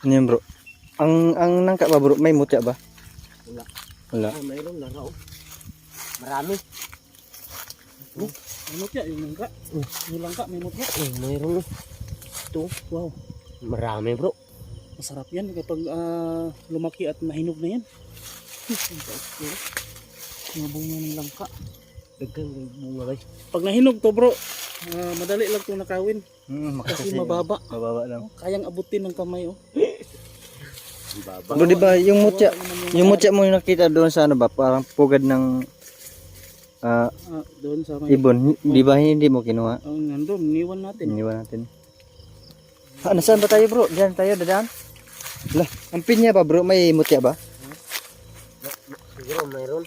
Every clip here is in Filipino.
Ano yan bro? Ang ang nangka ba bro? May mutya ba? Wala. Wala. Ah, mayroon na raw. Marami. May mutya, yung langka. Yung langka, may mutya. Oh, mayroon. Ito. Wow, Marami bro. masarap yan kapag ah, lumaki at nahinog na yan. Mga bunga ng langka. Dagang bunga guys. Pag nahinog to bro, ah, madali lang itong nakawin. Mm, Kasi mababa. Mababa lang. Kayang abutin ng kamay oh. Ang baba. Bro, di ba yung mutya, yung mutya mo yung nakita doon sa ano ba? Parang pugad ng ah, Ah, doon sa may... ibon. Di ba hindi mo kinuha? Oh, nandun, iniwan natin. Iniwan natin. Ah, nasaan ba tayo bro? Diyan tayo, dadaan? Lah, ang pinya ba bro? May mutya ba? Siguro mayroon.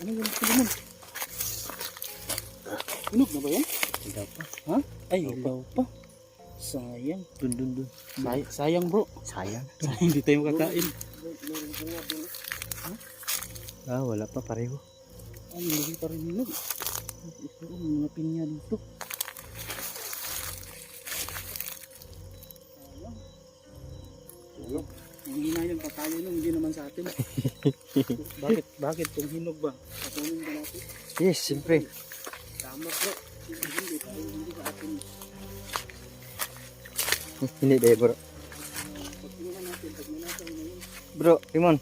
Ano yung pilimon? Hinog na ba yan? Hindi pa. Ha? Ay, ilaw pa. Sayang. Dun, dun, dun. Say- sayang bro. Sayang. Sayang hindi tayo makakain. Ah, wala pa pareho. Ay, hindi pa rin hinog. Ito, mga pinya dito. Sayang. Sayang. Ang hinayang pa tayo nun, hindi naman sa atin. bakit? Bakit? Kung hinog ba? Patunin ba natin? Yes, siyempre. Tama bro. Hindi dahil bro. Bro, Timon.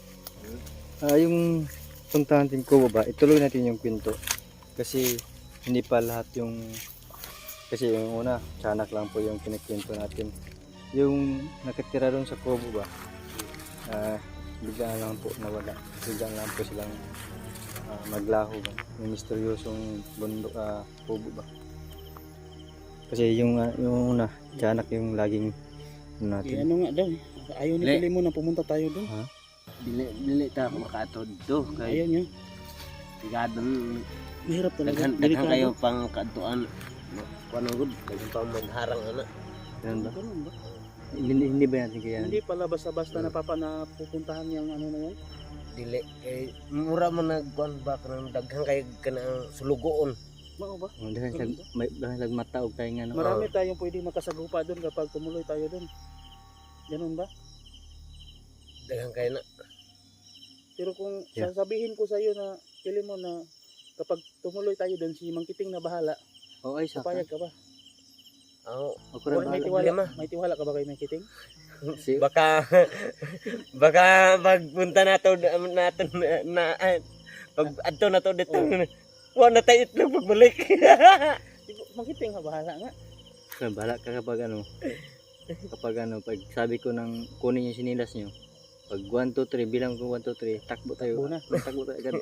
Ah, yung puntahan natin ko ba? Ituloy natin yung kwento. Kasi hindi pa lahat yung kasi yung una, tiyanak lang po yung kinikwento natin. Yung nakatira doon sa kubo ba? Ah, bigla lang po nawala. Bigla lang po silang ah, maglaho ba? Yung misteryosong bundok ah, kubo ba? Kasi yung ah, yung una, tiyanak yung laging ano Eh, natin. ano nga daw eh. Ayaw ni Pilimon na pumunta tayo doon. Dili, dili ta makatod do. Kay Ayaw niya. tigadon. Mahirap talaga. Daghan, daghan kayo pang katuan. Kuano gud, daghan pa magharang ana. Ganun ba? Ganun ba? Hindi, hindi ba natin kaya? Hindi pala basta-basta na papa na pupuntahan yung ano na yan. Dili kay mura man nagkuan ba kanang daghan kay kanang sulugoon. Mao ba? Oh, dahil may dahil lag mata og kay nga no. Marami tayong pwede makasagupa doon kapag tumuloy tayo doon. Ganun ba? Daghan kay na. Pero kung Yeah. sasabihin ko sa iyo na Pilimon na kapag tumuloy tayo doon si Mang Kiting na bahala, Oh, ay saka. papayag ka ba? Ako rin may tiwala, may tiwala ka ba kay Mang Kiting? Si, baka baka magpunta nato natin na, na pag adto na to dito. Wa na tayo itlog pagbalik. Kiting ha, bahala nga. Kaya bahala ka kapag ano. Kapag ano, pag sabi ko nang kunin yung sinilas nyo. Pag 1, 2, 3, bilang ko 1, 2, 3, takbo tayo. Buna. Takbo tayo agad.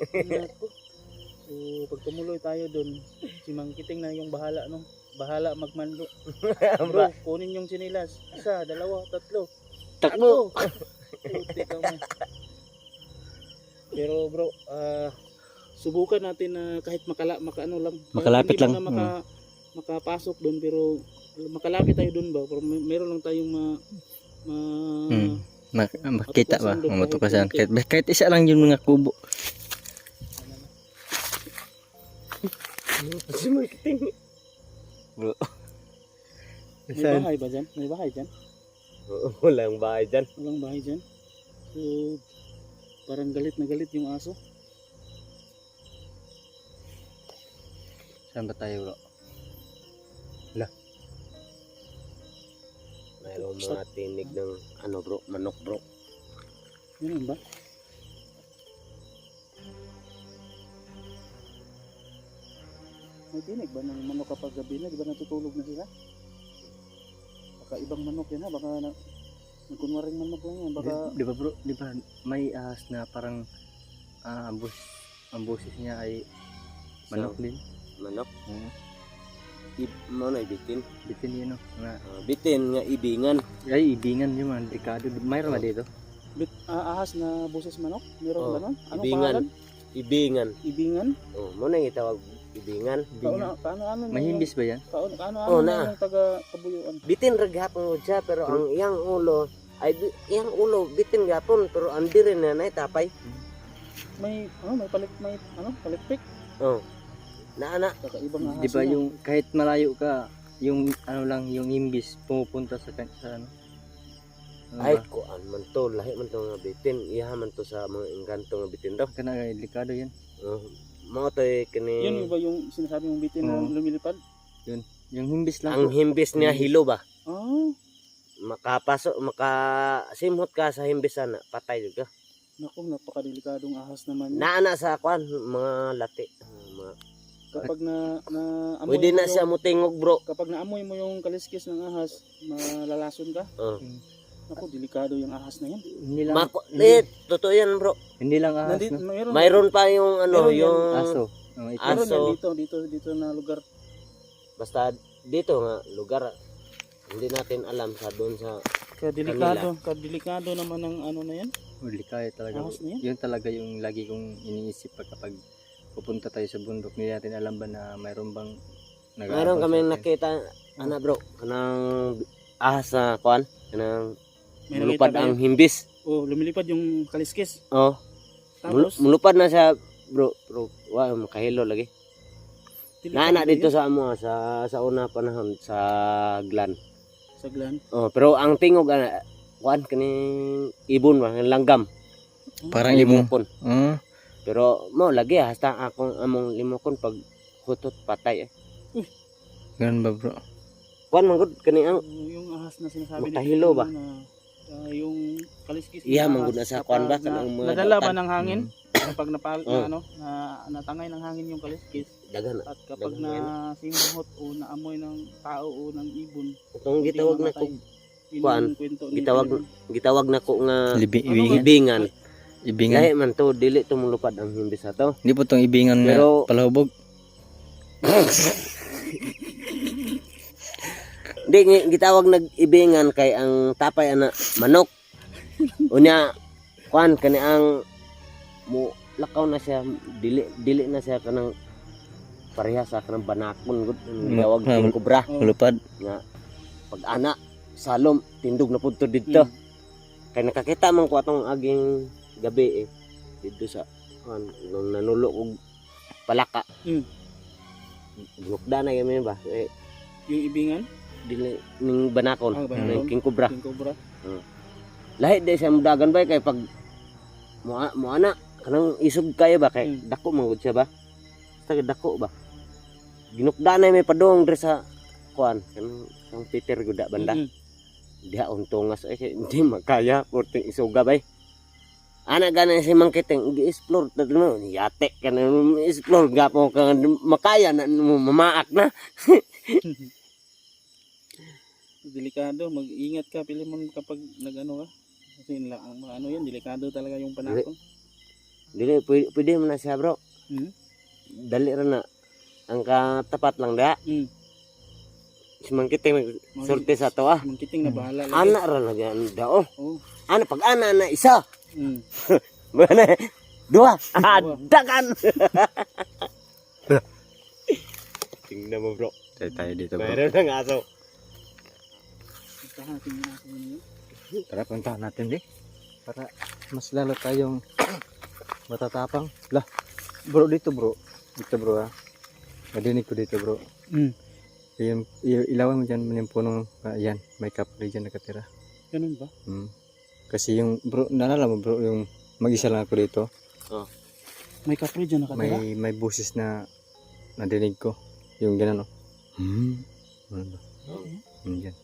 So, pag tumuloy tayo doon, si Mang Kiting na yung bahala, no? Bahala magmando. Bro, kunin yung sinilas. Isa, dalawa, tatlo. Takbo! Pero bro, ah, subukan natin na kahit makala, makaano lang. Makalapit lang, maka, makapasok doon, pero makalapit tayo doon ba? Pero may, meron lang tayong ma... ma Hmm. Mak makita ba? Matuklasan. kahit Kahit, isa lang yung mga kubo. Si marketing. Bro. may Saan? bahay ba dyan? May bahay dyan? Walang bahay dyan. Walang bahay dyan? So, parang galit na galit yung aso. Saan ba tayo bro? Mayroong mga tinig ng ano bro, manok bro. Ganun ba? May dinig ba ng manok kapag gabi na? Di ba natutulog na sila? Baka ibang manok yan ha? Baka na, nagkunwaring manok lang yan. Baka Di, di ba bro? Di ba may ahas na parang ah, ang, bus, ang boses niya ay manok din? Manok. Hmm. I, mo na bitin. Bitin yun no? Na, Ah, bitin nga ibingan. ay, ibingan yung mga delikado. Mayroon ba dito? bit, ah, ahas na boses manok? Meron Oh, ba nun? Anong ibingan. pangalan? Ibingan. Ibingan? Oh, mo na itawag ibingan. Kaano, kaano, ano? na Mahimbis ba yan? yung- Kaano, kaano, Oh, ano na. yung taga kabuyuan? Bitin ra gapon siya pero ang iyang ulo ay bi- iyang ulo bitin gapon pero ang diri na nay tapay. May, ano, may palit, may, ano, palikpik. Oh. Na ana Kakaibang ahas Di ba yung kahit malayo ka, yung ano lang, yung imbis pumupunta sa, kan- sa ano. Ano Ay, ba? kuan man to, lahi man to nga bitin. Iha man to sa mga engkanto nga bitin daw. Kana delikado yan. Uh, mga to eh, kani... Yun ba yung sinasabi mong bitin na Oo. lumilipad? Yung himbis lang Ang po. himbis niya hilo ba? Ah, Makapasok, makasimhot ka sa himbisan, patay jud ka. naku, napakadelikadong ahas naman. yun. Naana sa kuan, mga lati. Ah, Mga... kapag na, na amoy Pwede mo na siya yung- mutingog bro. kapag naamoy mo yung kaliskis ng ahas, malalason ka. Uh. Naku, delikado yung ahas na yan. Hindi lang, Mako, eh, totoo yan bro. hindi lang ahas, Nandito, no? mayroon, Mayroon pa yung ano, Meron yan. yung... Aso. Oh, ito. Meron Aso. dito, dito, dito na lugar. Basta dito nga, lugar. Hindi natin alam sa doon sa... Kadelikado, kadelikado naman ng ano na yan. Delikado talaga. Ahas na yan. Yun talaga yung lagi kong iniisip pag kapag pupunta tayo sa bundok. Hindi natin alam ba na mayroon bang nag-aabang Mayroon kami nakita, ano bro, kanang ahas na kuan, kanang May mulupad nakita ang kayo? himbis. Oh, lumilipad yung kaliskis. Oh, mul- Tapos, mulupad na siya bro, bro. Wa makahilo lagi. delikado Naana dito sa amo sa sa una panahon sa glan. Sa glan. Oh, pero ang tingog ana kuan kaning ibon ba, ang langgam. Parang ibong. limokon. Ah, Pero mo lagi hasta akong among limokon pag hutot patay. Eh. ganun ba bro? Kuan man gud kani ang yung ahas na sinasabi Makahilo ba? Na, ah, yung kaliskis. Iya ahas, man gud na sa kuan ba na- kanang mga Nadala ba ng hangin? Mm. Kapag napal, Oh. na, ano, na, natangay ng hangin yung kaliskis. Daghan. At kapag Dagan na simbahot o naamoy ng tao o ng ibon, Itong gitawag na ko yun Kuan, gitawag gitawag na ko nga Ano ibingan. ibingan. Lahi man to dili to mulupad ang himbis ato. Hindi po itong ibingan Pero- na palahubog. Di gi- gitawag nag ibingan kay ang tapay ana manok. Unya kuan kani ang mo lakaw na siya dili dili na siya kanang pareha sa kanang banakon gud ang gitawag Ma- king kubra. Malupad. nga pag ana salom tindog na pudto dito. Mm. Kay nakakita man ko atong aging gabi eh dito sa kuan nung nanulo og palaka. Mm. Gukda na yun ba? Eh, Yung ibingan, dili ning banakon, Ah, banakon. ning king kubra. yung cobra. Lahi di siya mudagan ba kay pag mo mo ana kanang isog kayo ba kay Mm. dako man gud siya ba? Basta dako ba? Ginukda na may padong dre sa kuan kanang kang Peter gud da banda. Mm-mm. Diha untungas ay kay hindi makaya porting isuga bay. Ana gana si mangkiting gi-explore tatlo yate kana explore gapo kang makaya na mamaak na. Delikado, mag-ingat ka Pilimon kapag nag-ano ka. Kasi ang ano yan, delikado talaga yung panakon. Dili pwede, pwede mo na siya bro. Hmm? Dali ra na. Ang katapat lang da. Mm. Si mangkiting sa to ah. Mangkiting na bahala. lagi. Ana ra na gan dao. Oh. Ana pag ana na isa. Mm. Bana dua. Ah, Dua. dagan. Tingnan mo bro. Tayo tayo dito bro. Mayroon ng aso. Aso na yun. Tara, puntahan natin di. Para mas lalo tayong matatapang. Lah, bro dito bro. Dito bro ha. Nadinig ko dito bro. Mm. Yung, ilawan mo dyan yung puno. ah, yan, may kapre dyan nakatira. Ganun ba? Hmm. Kasi yung bro, naalala mo bro, yung mag-isa lang ako dito. May kapre dyan nakatira. May may busis na nadinig ko. Yung gano'n oh. Hmm. Ano ba? Hmm, yan.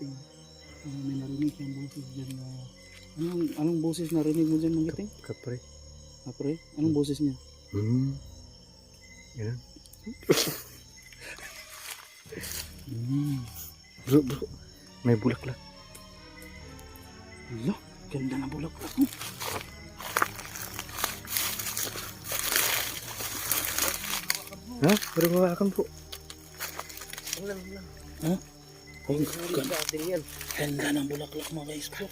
sabi ng mangkiting. Uh, may narinig siyang boses dyan na Anong, anong boses narinig mo dyan mangkiting? Kapre. Kapre? Anong boses niya? Hmm. Yan. Mm. Bro, bro. May bulaklak. Ala, ganda na bulaklak mo. Ha? Pero hawakan po. Mo lang. Ha? Ang ganda, ng bulaklak mga guys bro.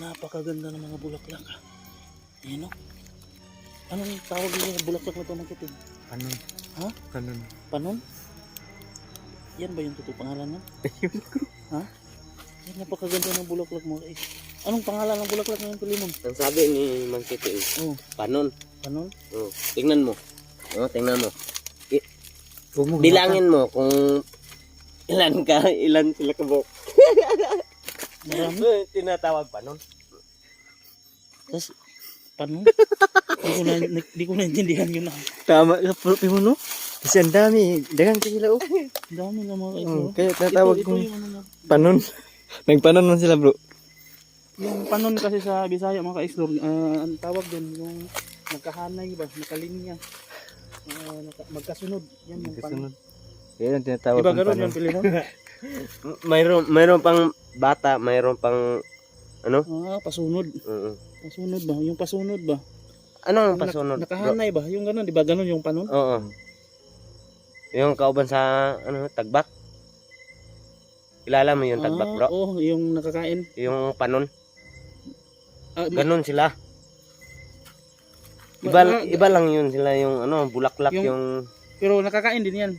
Napakaganda ng mga bulaklak. ah. Ayan o. Anong tawag nila ng bulaklak na ito mga kiting? Kanon. Ha? Kanon. Panon? Yan ba yung totoo pangalan nun? ha? Yan, napakaganda ng bulaklak mo guys. Anong pangalan ng bulaklak ngayon Pilimon? Ang sabi ni Mang Kiting, Oh, panon. panon? Oh, tingnan mo. Oh, tingnan mo. Huwag mo Bilangin mo kung ilan ka, ilan sila kabok. Marami. Tinatawag panon. Tapos, panon? di ko na, di ko naintindihan yun ah. Tama ka po, no? Kasi ang dami. Dagang ka sila, oh. Ang dami na mga Oh, bro. kaya tatawag ito, ito yung ano na, panon. Nagpanon man sila, bro. Yung panon kasi sa Bisaya mga ka-explore, ah, ang tawag doon yung nagkahanay ba, nakalinya. Ah, naka, magkasunod. Yan yung panon. Kasunod. Kaya yung tinatawag Diba panon. yung Pilimon? Mayroon mayroon pang bata, mayroon pang ano? ah, pasunod. Oo. Pasunod ba? Yung pasunod ba? Ano ang Yung nak- pasunod? bro? Nakahanay ba? Yung gano'n, di ba gano'n yung panon? Oo. Yung kauban sa ano, tagbak. Kilala mo yung tagbak, Ah, bro? Oo, yung nakakain. Yung panon. Ah, ma- Ganon sila. ma- Iba, ma- iba lang yun sila yung ano, bulaklak Yung- yung, pero nakakain din yan.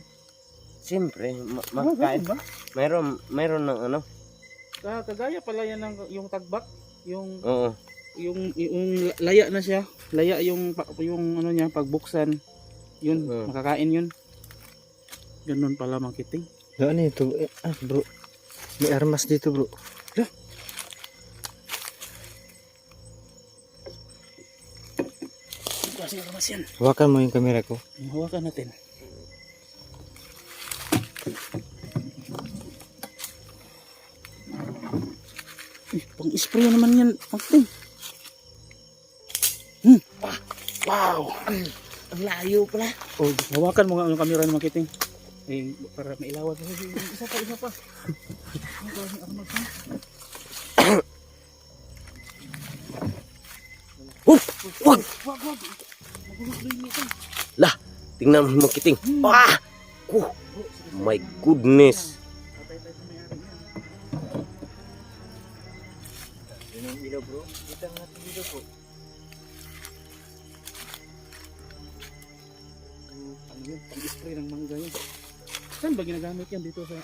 Siyempre, ma- makakain. ganun ba? Mayroon, mayroon ng ano. Ah, kagaya pala yan ng yung tagbak, yung Oo. yung yung laya na siya. Laya yung pa- yung ano niya pagbuksan. Yun, Hmm. makakain yun. Ganun pala makiting. Ano ito? Eh, ah, bro. May armas dito, bro. Kasi armas yan. Hawakan mo yung camera ko. Hawakan natin. Pang spray naman yan. Makiting. Hmm. Ah, wow. Ang layo pala. Oh, hawakan mo nga yung camera ng makiting. Eh, para mailawan. Isa pa, isa pa. Ang. Oh, wag! Wag, wag. Lah, tingnan mo kiting. Ah! Oh, my goodness. Yun? Pang-spray ng mangga yun. Saan ba ginagamit yan dito sa...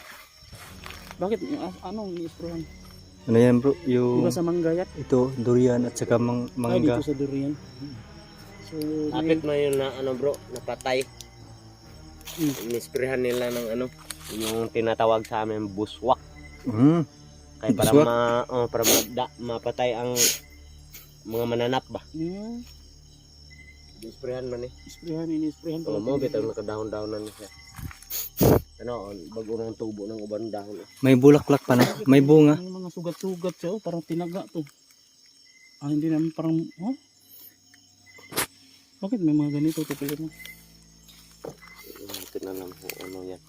Bakit? Ah, Anong i-sprayan? Ano yan, bro? Yung ba sa mangga yan? ito, durian at saka mang Ay, mangga. dito sa durian. So, Kapit mo yun na ano bro, napatay. Hmm. Inisprehan nila ng ano, yung tinatawag sa amin buswak. Mm. Kaya para Buswak? ma oh, para mada, mapatay ang mga mananap ba. Hmm, Inisprehan man eh. isprayan, ini-sprayan Kung mo bitaw nakadahon-dahon na siya. Ano, bago ng tubo ng uban dahon. eh. May bulaklak pa na. May bunga. May mga sugat-sugat siya. Oh, parang tinaga to. Ah, hindi naman parang... Oh? Bakit may mga ganito to pala mo? Ito na lang kung ano yan.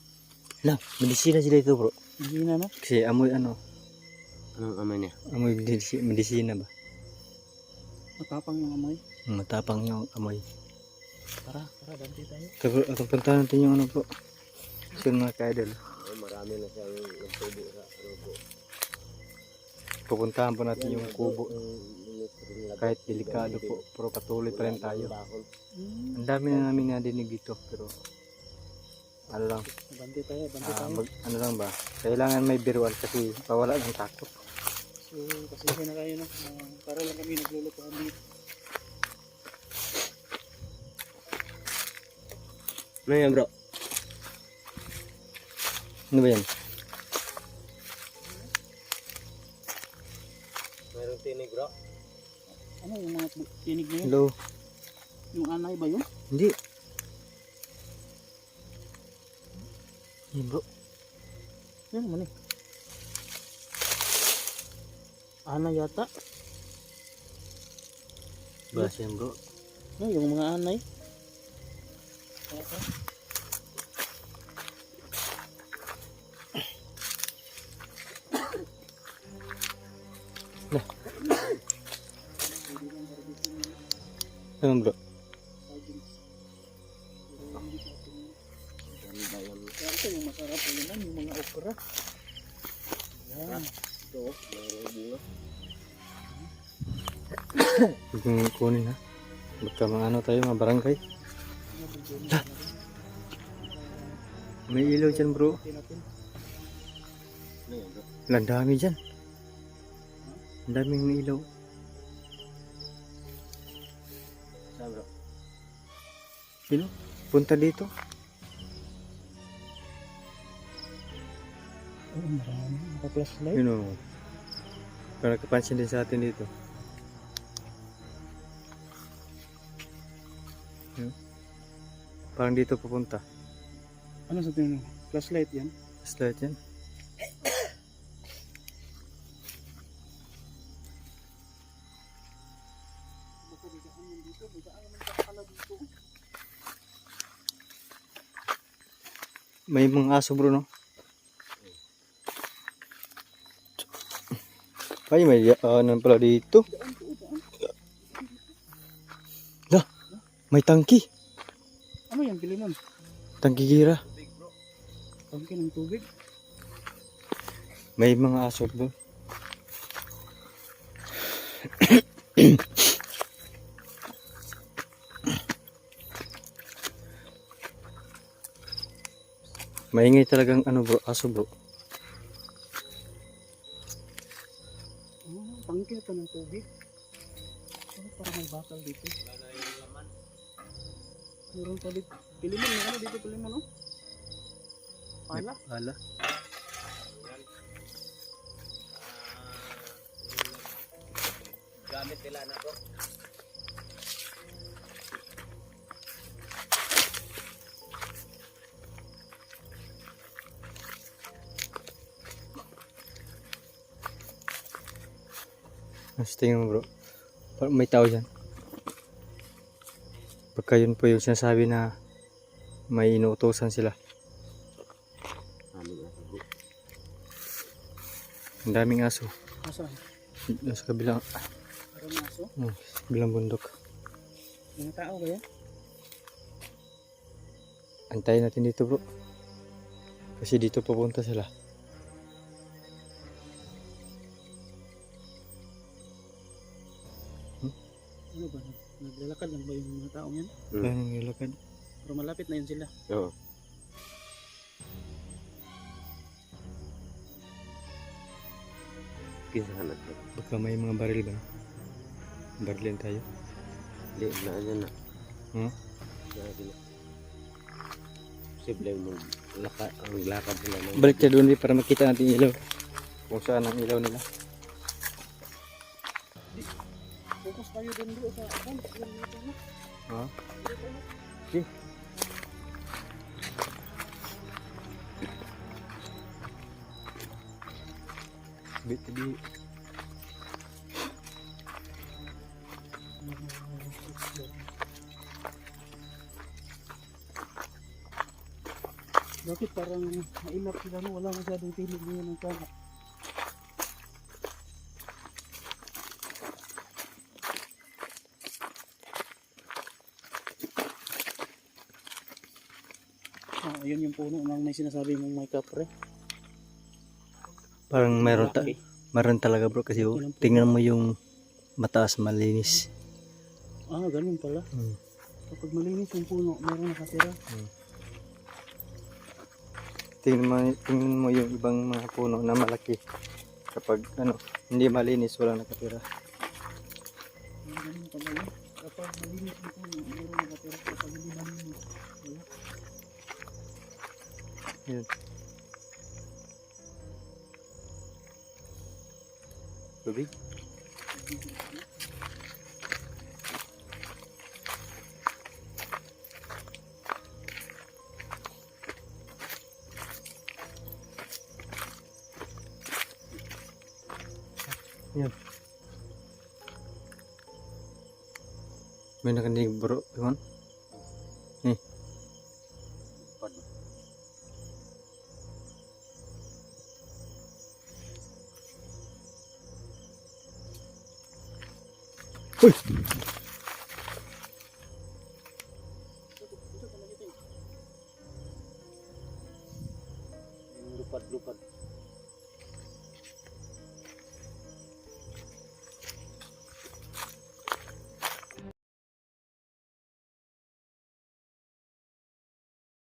Lah, medisina sila ito, bro. Hindi na? Kasi amoy ano, Anong amoy niya? amoy medisi- medisina ba? Matapang yung amoy. Matapang yung amoy. Tara, tara, dante tayo. Atong punta natin yung ano, bro. So, mga ka-idol. Oh, marami na siyang yung tubo sa ano po. Pupuntahan po natin yung kubo. Kahit delikado po, pero patuloy pa rin tayo. Ang dami na namin nadinig dito, pero ano lang, dante tayo, dante ah, tayo. mag- ano lang ba, kailangan may biruan kasi pawala ng takot. So, pasensya na kayo no. Ah, para lang kami naglulutuhan dito. Ano yan bro? Ano ba yan? Mayroong tinig bro? Ano yung mga tinig na yun? Hello? Yung anay ba yun? Hindi. Yan bro. Yan naman eh. Anay yata. Bas yan bro. No, yung mga anay. Ano bro? Ito yung masarap. Ano yan, yung mga okra. Ah, Ito, mayroong bunga. Huwag kunin ha. Baka maano tayo, mga barangay. May ilaw dyan bro. Ang dami dyan. Ang daming may ilaw. Sino? Punta dito. Oh, marami. Naka-flashlight. Yun o. Parang nakapansin din sa atin dito. Yun. Parang dito pupunta. Ano sa tingin mo? Flashlight yan? Slide yan. May mga aso bro no? Ay may ano pala dito. Lah, may tangki. Yan? Pili nun. Tangki gira. Tangke ng tubig. May mga aso bro. Maingay talagang ano bro, aso bro. Oh, tangke ito ng tubig. Ano parang may bakal dito? Meron pa dito. Pili mo, ano dito pili mo, no? Pala? Ala. Gamit nila na, bro. Mas tingin mo bro. Parang may tao dyan. Pagka yun po yung sinasabi na may inuutosan sila. Ang daming aso. Nasaan? Doon sa kabilang, Parang aso? sa kabilang bundok. Mga tao kaya? Antayin natin dito bro. Kasi dito pupunta sila. Naglalakad lang ba yung mga tao yan? Hmm. Ayan yung ilakad. Pero malapit na yun sila. Oo. Kinsahan natin. Baka may mga baril ba? Barilin tayo. Hindi, na dyan na. Hmm? Grabe na. Posible mo laka, ang lakad nila Balik tayo doon para makita natin yung ilaw. Kung saan ang ilaw nila. Tayo dun doon sa dito na. Ha? Dito. Okay. Bit di Bakit parang mailap sila no? Wala masyadong tinig ngayon ng kama. Ah, ayun yung puno may sinasabi mong may kapre. parang meron ta meron talaga bro kasi oh, tingnan mo yung mataas malinis. Ah, ganun pala. Hmm. Kapag malinis yung puno, meron nakatira. Tingnan mo, tingnan mo yung ibang mga puno na malaki. Kapag ano, hindi malinis, walang nakatira. Ah, ganun pala yun. Kapag malinis yung puno, meron nakatira. Kapag hindi malinis, wala. Yun. Tubig? Yan. May nakaninig bro, Iwan? Eh, Ой.